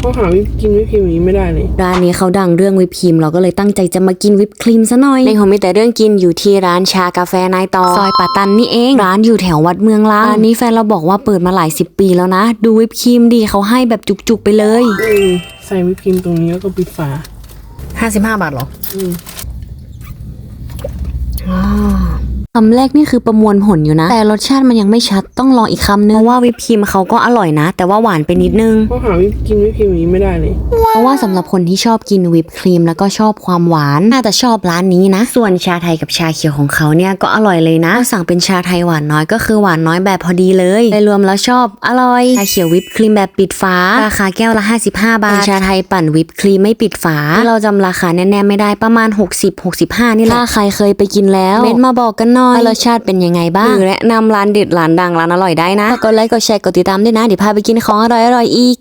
เพราะหาวิปกินวิปครีมอย่างนี้ไม่ได้เลย ร้านนี้เขาดังเรื่องวิปครีมเราก็เลยตั้งใจจะมากินวิปครีมซะหน่อย ในของมีแต่เรื่องกินอยู่ที่ร้านชากาแฟนายต่อซอยป่าตันนี่เอง ร้านอยู่แถววัดเมืองลางร้านนี้แฟนเราบอกว่าเปิดมาหลายสิบปีแล้วนะ ดูวิปครีมดีเขาให้แบบจุกๆไปเลย อืมใส่วิปครีมตรงนี้แล้วก็ปิดฝา 55 บาทหรอ อืม คำแรกนี่คือประมวลผลอยู่นะ แต่รสชาติมันยังไม่ชัดต้องลองอีกคำนึงเพราะว่าวิปครีมเขาก็อร่อยนะ แต่ว่าหวานไปนิดนึงเพราะหาวิปกินวิปครีมอย่างนี้ไม่ได้เลย เพราะว่าสำหรับคนที่ชอบกินวิปครีมแล้วก็ชอบความหวานน่าจะชอบร้านนี้นะ ส่วนชาไทยกับชาเขียวของเขาเนี่ยก็อร่อยเลยนะถ้าสั่งเป็นชาไทยหวานน้อยก็คือหวานน้อยแบบพอดีเลยโดยรวมแล้วชอบอร่อยชาเขียววิปครีมแบบปิดฝาราคาแก้วละ 55 บาทชาไทยปั่นวิปครีมไม่ปิดฝาเราจำราคาแน่ๆไม่ได้ประมาณ 60-65 นี่แหละถ้าใครเคยไปกินแล้วเม้นต์มาบอกกันหน่อยว่ารสชาติเป็นยังไงบ้างหรือแนะนำร้านเด็ดร้านดังร้านอร่อยได้นะฝากกดไลค์กดแชร์กดติดตามด้วยนะเดี๋ยวพาไปกินของอร่อยๆอีก